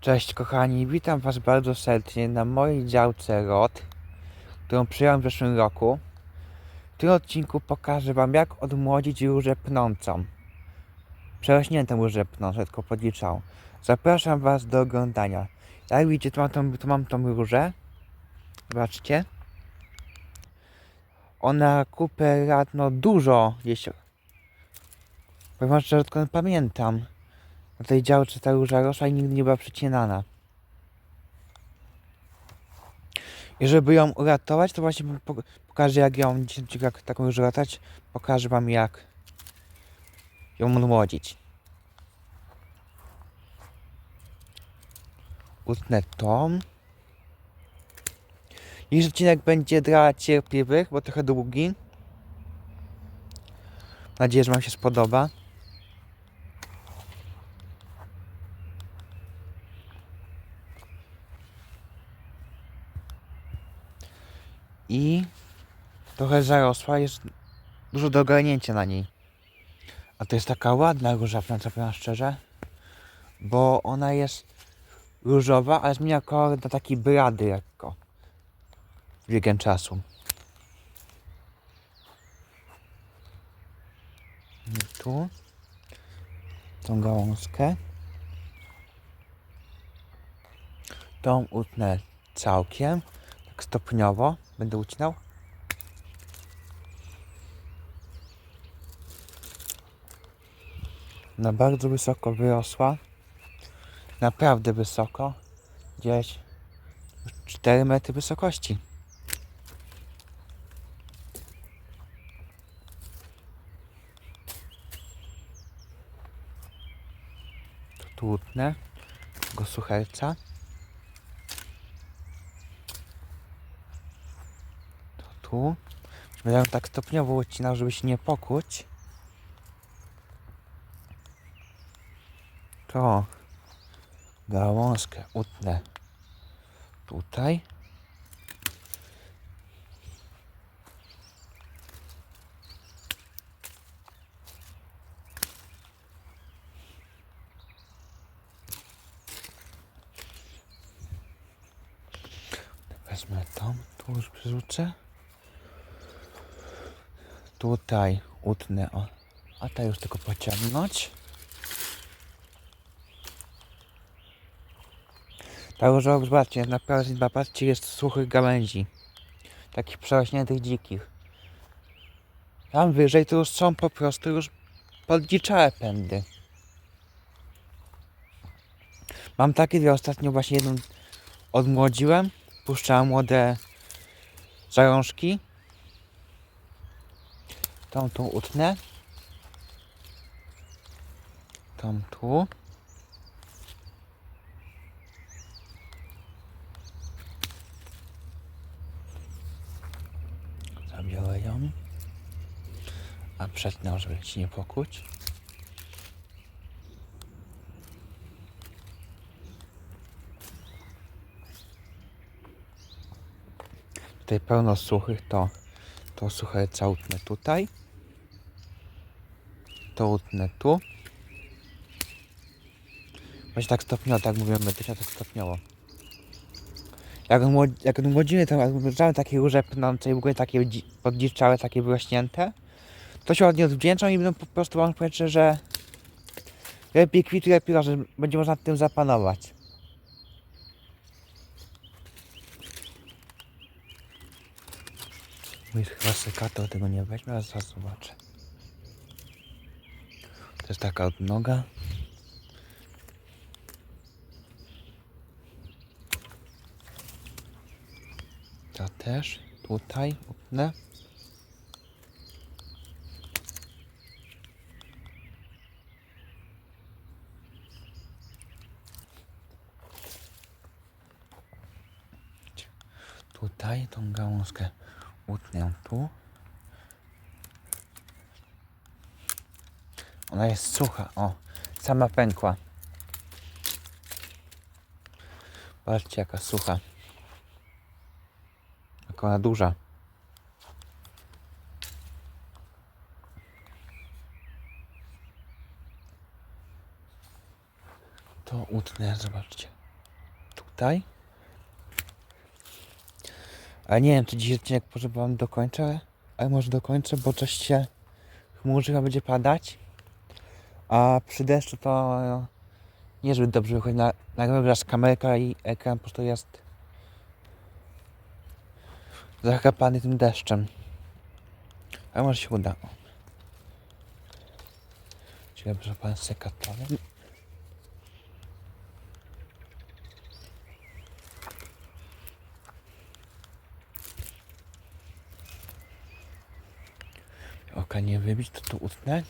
Cześć kochani, witam was bardzo serdecznie na mojej działce ROT, którą przyjąłem w zeszłym roku. W tym odcinku pokażę wam jak odmłodzić różę pnącą. Przerośniętą różę pnącą, tylko podliczał. Zapraszam was do oglądania. Jak widzicie, tu mam tą, tu mam tą różę. Zobaczcie. Ona kupę lat, no dużo gdzieś. Powiem że odkąd pamiętam. Na tej działce ta róża rosła i nigdy nie była przycinana. I żeby ją uratować, to właśnie pokażę jak ją, jak taką różę uratować, pokażę wam jak ją odmłodzić. Utnę tą. Dziś odcinek będzie dla cierpliwych, bo trochę długi. Mam nadzieję, że wam się spodoba. i trochę zarosła, jest dużo do ogarnięcia na niej. A to jest taka ładna róża, prawda, powiem szczerze, bo ona jest różowa, ale zmienia kolor na taki blady lekko biegiem czasu. I tu tą gałązkę. Tą utnę całkiem tak stopniowo będę ucinał. Na bardzo wysoko wyrosła. Naprawdę wysoko. Gdzieś 4 metry wysokości. Tu tłutnę go sucherca. tu. Będę tak stopniowo ucinał, żeby się nie pokłuć. To gałązkę utnę tutaj. Wezmę tą, tu już przerzucę. Tutaj utnę, o. A ta już tylko pociągnąć. Ta różowa, zobaczcie, naprawdę dwa patrzcie, jest suchych gałęzi. Takich przerośniętych dzikich. Tam wyżej to już są po prostu już poddziczałe pędy. Mam takie dwie, ostatnio właśnie jedną odmłodziłem. Puszczałem młode zalążki. Tą tu utnę. Tą tu. Zabiorę ją. A przetnę, żeby ci nie pokłuć. Tutaj pełno suchych, to, to suche całutnę tutaj. To utnę tu. Właśnie tak stopniowo, tak mówimy, to się tak stopniowo. Jak, jak odmłodzimy, to odmłodzamy takie róże pnące i w ogóle takie dzi- poddziczałe, takie wyrośnięte, to się ładnie odwdzięczą i będą po prostu wam powiedzieć, że lepiej kwituje, lepiej że będzie można tym zapanować. Sekator tego nie weźmie, ale zaraz zobaczę. To jest taka odnoga. Ta też. Tutaj utnę. Tutaj tą gałązkę utnę tu. Ona jest sucha, o. Sama pękła. Patrzcie jaka sucha. Jak ona duża. To utnę, zobaczcie. Tutaj. A nie wiem, czy dzisiaj odcinek może wam dokończę, ale może dokończę, bo coś się chmurzy będzie padać. A przy deszczu to no, niezbyt dobrze wychodzi na, nagrywam raz kamerka i ekran po prostu jest zachrapany tym deszczem. Ale może się uda. Ciekawe, że pan sekatory. Oka nie wybić, to tu utnę.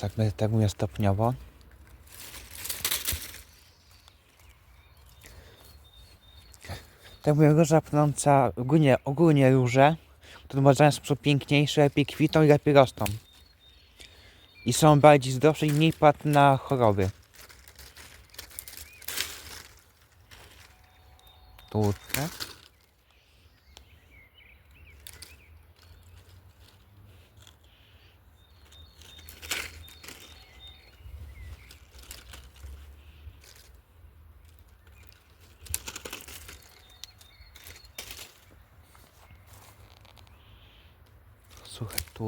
Tak, my- tak stopniowo. Mówię, róża pnąca, ogólnie, ogólnie róże, które uważają są piękniejsze, lepiej kwitną i lepiej rosną. I są bardziej zdrowsze i mniej płatne na choroby. Tu,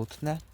tak? Słuchaj,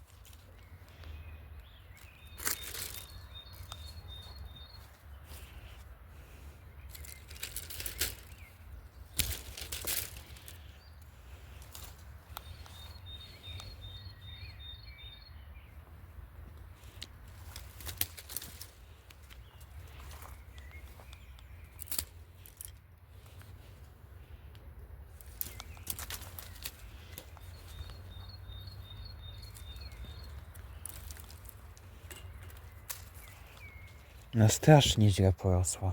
strasznie źle porosła.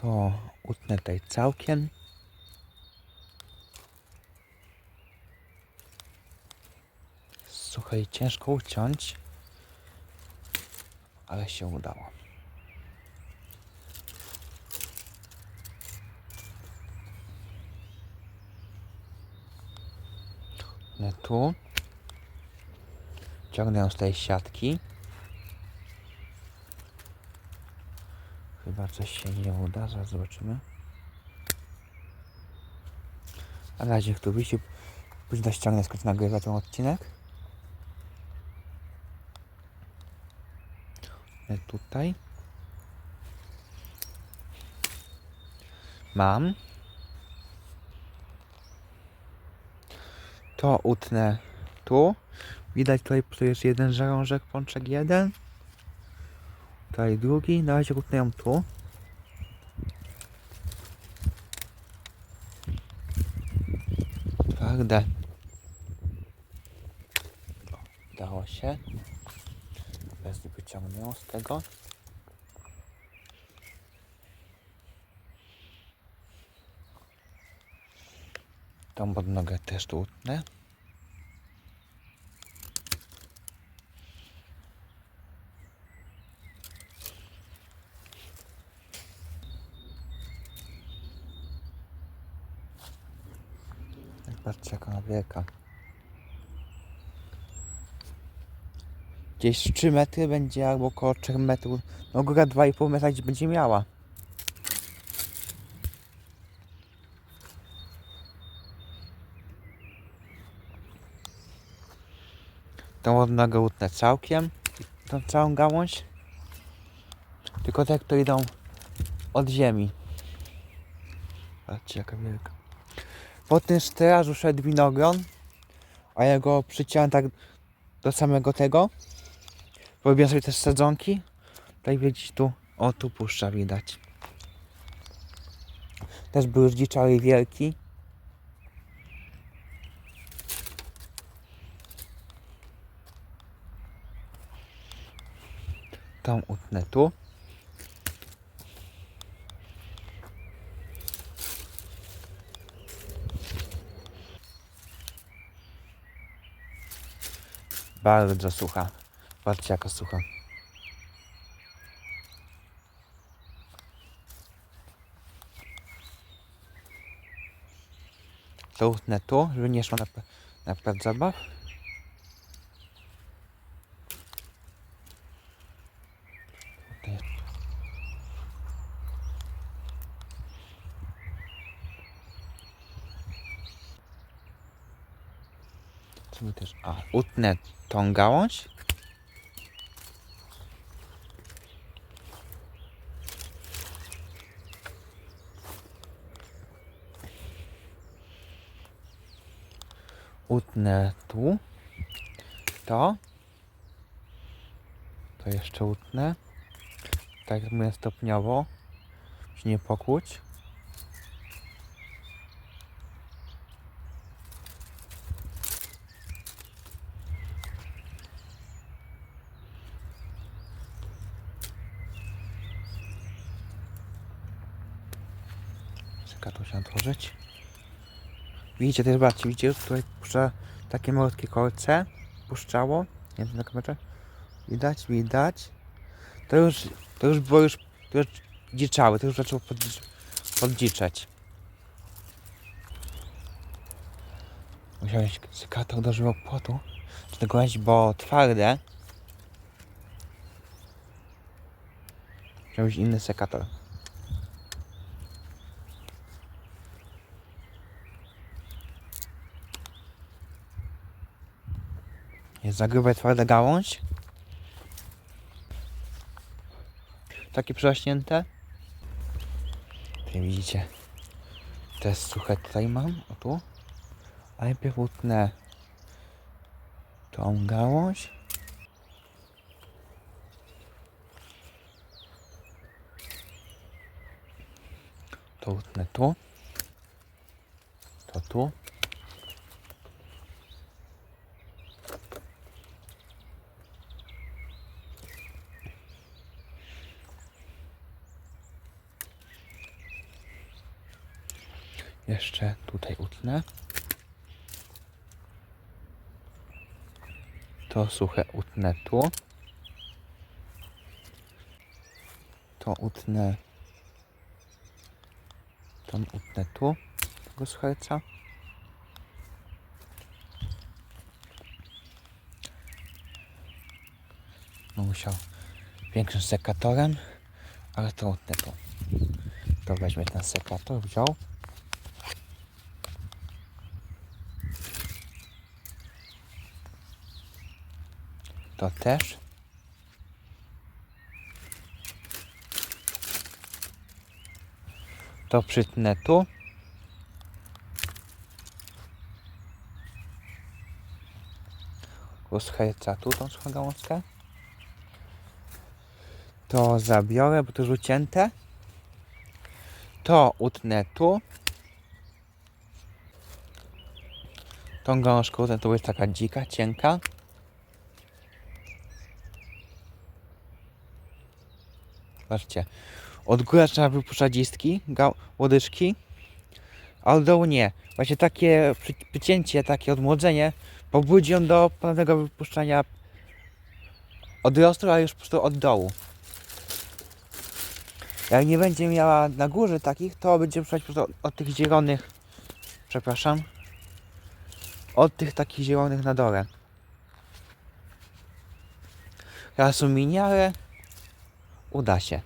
To utnę tutaj całkiem. Słuchaj, ciężko uciąć, ale się udało. Tu. Ciągnę z tej siatki. Coś się nie uda, zaraz zobaczymy. A na razie tu wisi. Później ściągnę skąd nagrywa ten odcinek. E, Tutaj. Mam. To utnę tu. Widać tutaj, tu jest jeden żarążek, pączek jeden. Tutaj drugi, na razie utnę ją tu. O, Udało się. Teraz wyciągnę ją z tego. Tą podnogę też tu utnę. Patrzcie jaka ona wielka. Gdzieś 3 metry będzie albo około 3 metrów. No góra 2,5 metra gdzie będzie miała. Tą odnogę utnę całkiem. Tą całą gałąź. Tylko te, które idą od ziemi. Patrzcie jaka wielka. Po tym strażu szedł winogron, a ja go przyciąłem tak do samego tego. Robiłem sobie też sadzonki, Tutaj widzieć tu, o tu puszcza widać. Też był już dziczały wielki. Tą utnę tu. Bardzo sucha. Patrzcie jaka sucha. To utnę tu, żeby nie szło na, na plac zabaw. Tutaj. Co mi też? A, utnę tą gałąź. Utnę tu. To. To jeszcze utnę. Tak mówię stopniowo. Się nie pokłóć. Czeka tu się otworzyć. Widzicie, jest bardziej, widzicie, tutaj puszcza takie malutkie kolce. Puszczało. Nie wiem na kamerze. Widać, widać. To już, to już było już, to już dziczały, to już zaczęło poddzicz, poddziczać. Musiałeś sekator do żywopłotu. Czy tego jeść, bo twarde. Musiałeś inny sekator. Za grube, twarda gałąź. Takie przerośnięte. Tutaj widzicie. Te suche tutaj mam, o tu. A najpierw utnę tą gałąź. To utnę tu. To tu. Jeszcze tutaj utnę. To suche utnę tu. To utnę. Tą utnę tu. Tego sucheca. No musiał większym sekatorem, ale to utnę tu. To weźmie ten sekator, wziął. To też. To przytnę tu. Rozchęca tu tą gałązkę. To zabiorę, bo to już ucięte. To utnę tu. Tą gałązką to jest taka dzika, cienka. Patrzcie. Od góry trzeba wypuszczać listki, łodyczki, a od dołu nie. Właśnie takie przy- przycięcie, takie odmłodzenie pobudzi ją do ponownego wypuszczania odrostu, ale już po prostu od dołu. Jak nie będzie miała na górze takich, to będzie puszczać po prostu od, tych zielonych, przepraszam, od tych takich zielonych na dole. Teraz są minie, ale uda się.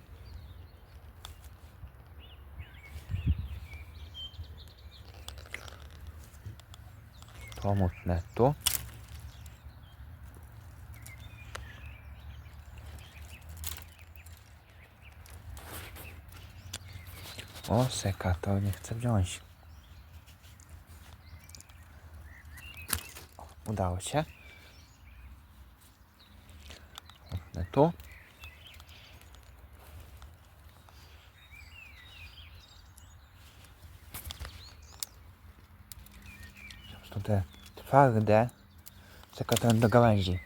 Pomóżmy tu. O, sekator nie chce wziąć. Udało się. Tu. Te twarde, zakotują do gałęzi.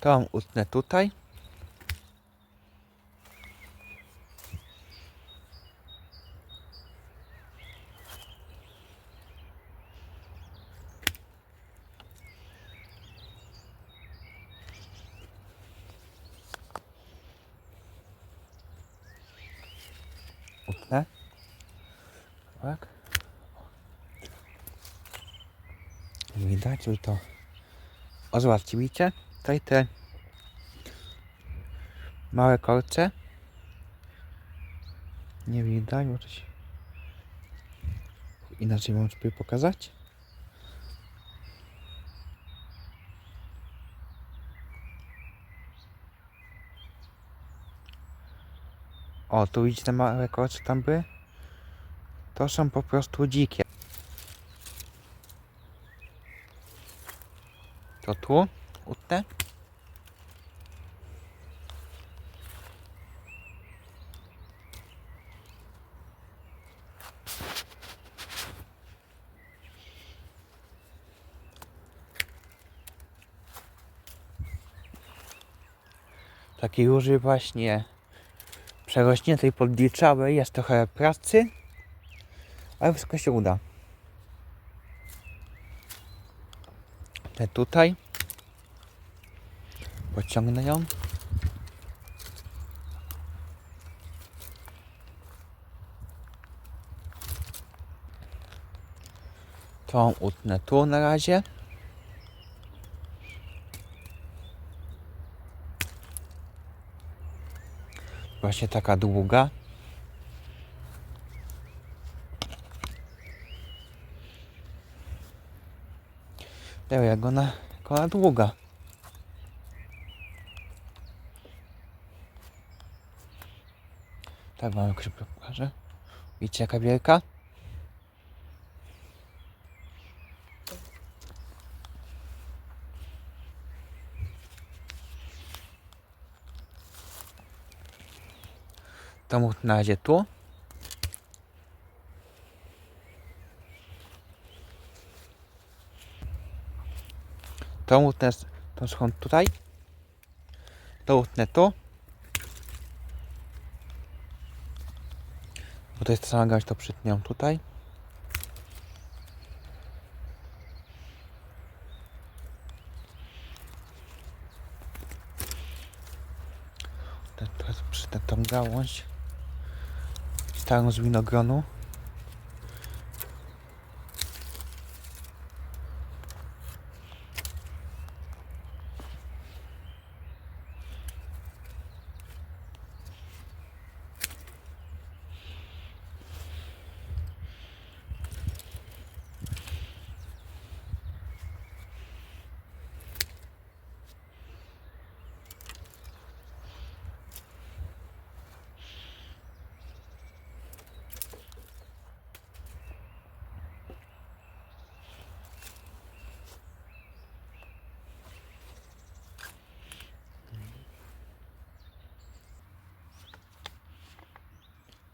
To utnę tutaj. Utnę. Tak. Widać, że to o widzicie? Tutaj te małe kolce. Nie widać, bo się... Inaczej mam sobie pokazać. O, tu widzicie te małe kolce tam były? To są po prostu dzikie. Tu utnę. Takiej róży właśnie przerośniętej, podliczałej jest trochę pracy, ale wszystko się uda. Te tutaj. Pociągnę ją. Tą utnę tu na razie. Właśnie taka długa. Jak ona, jak ona długa. Tak wam jakoś pokażę. Widzicie jaka wielka? To mu na razie tu. To utnę, to schąd tutaj. To utnę tu. Bo to jest sama gałąź, to przytnią tutaj. Te- Teraz przytnę tą gałąź. Starą z winogronu.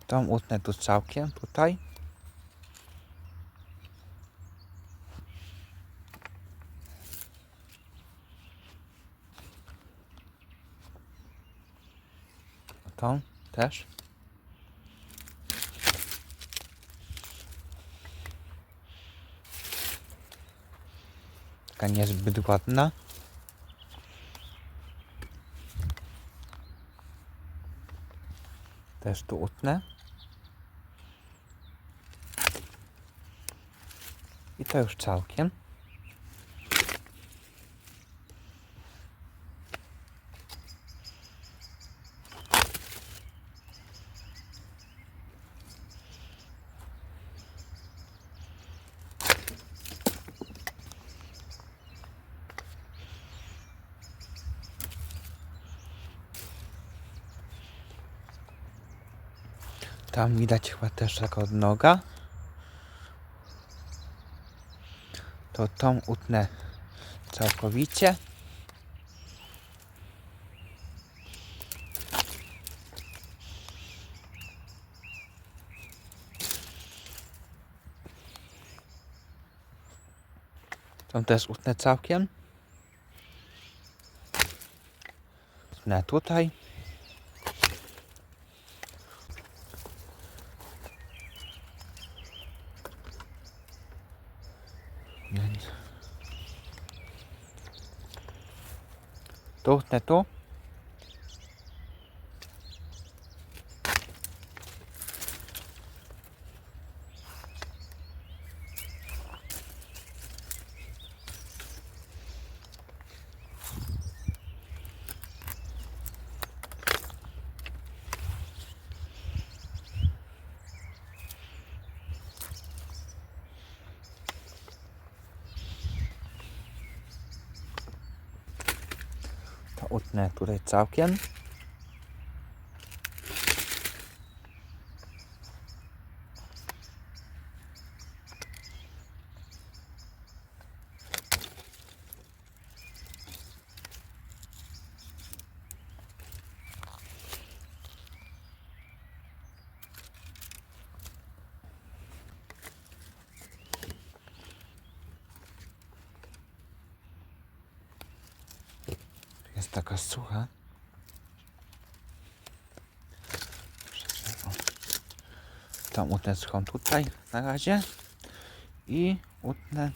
Tą utnę tu całkiem, tutaj. Tą też. Taka niezbyt ładna. Też tu utnę. To już całkiem. Tam widać chyba też taka odnoga. to tą utnę całkowicie. Tą też utnę całkiem. Utnę tutaj. Tu utnę tu. Tutaj całkiem. Taka sucha. Tą utnę suchą tutaj na razie. I utnę,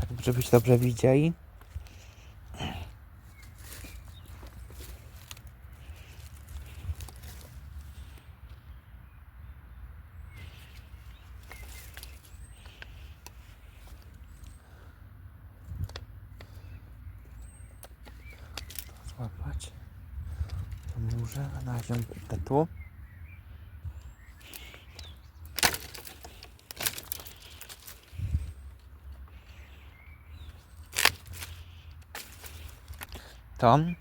tak żebyście dobrze widzieli. złapać. To może na razie utnę tu. Tom.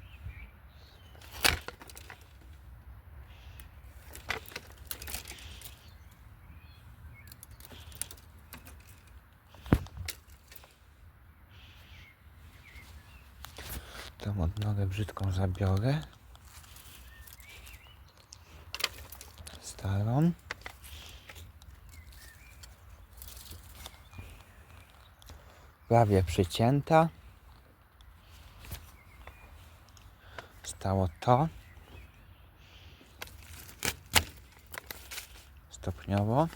Tą odnogę brzydką zabiorę. Starą. Prawie przycięta. Stało to. Stopniowo.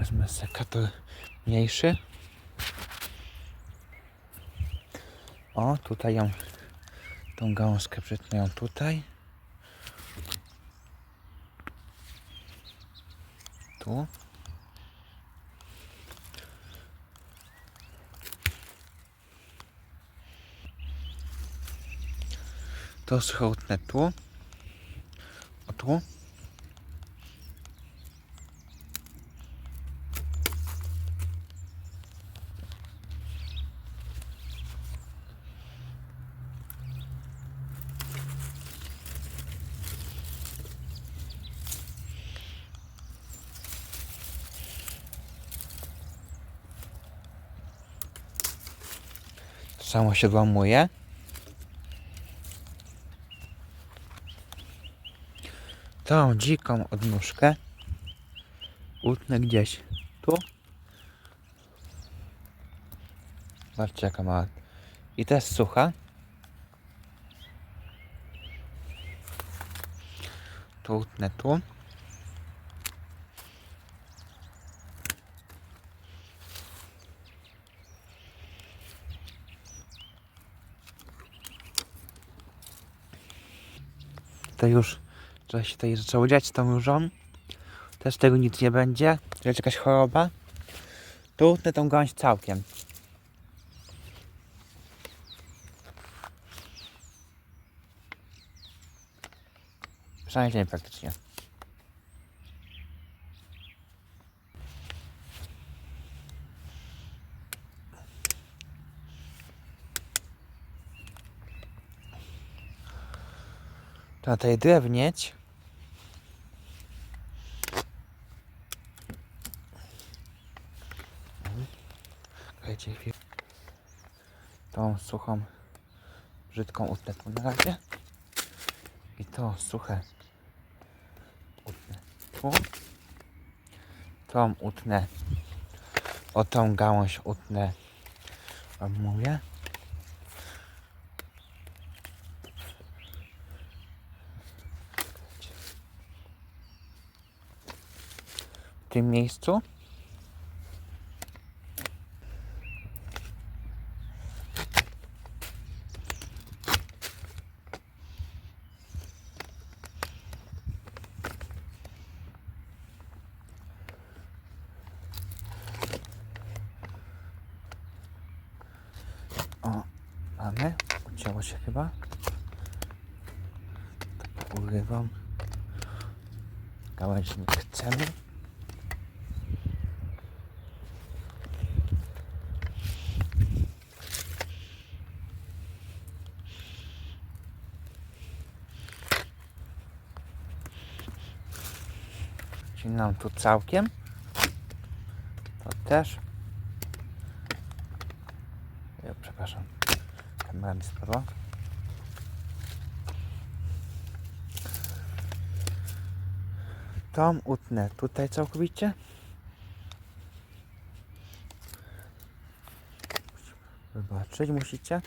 Wezmę sekator mniejszy. O, tutaj ją, tą gałązkę przytnę ją tutaj. Tu. To schałtnę tu. O tu. Samo się odłamuje. Tą dziką odnóżkę utnę gdzieś tu. Zobaczcie jaka ma. I jest sucha. Tu utnę tu. To już coś się tutaj zaczęło dziać z tą różą. Też tego nic nie będzie. To jest jakaś choroba. Tu utnę tą gałąź całkiem. Przynajmniej praktycznie. Trzeba tutaj drewnieć. Czekajcie chwilę. Tą suchą, brzydką utnę tu na razie. I to suche utnę tu. Tą utnę. O tą gałąź utnę. Wam mówię. Tym miejscu. O, mamy. Ucięło się chyba. To urywam. Gałęzi nie Ścinam tu całkiem. To też. Ja, przepraszam. Kamera mi spadła. Tą utnę tutaj całkowicie. Wybaczyć musicie.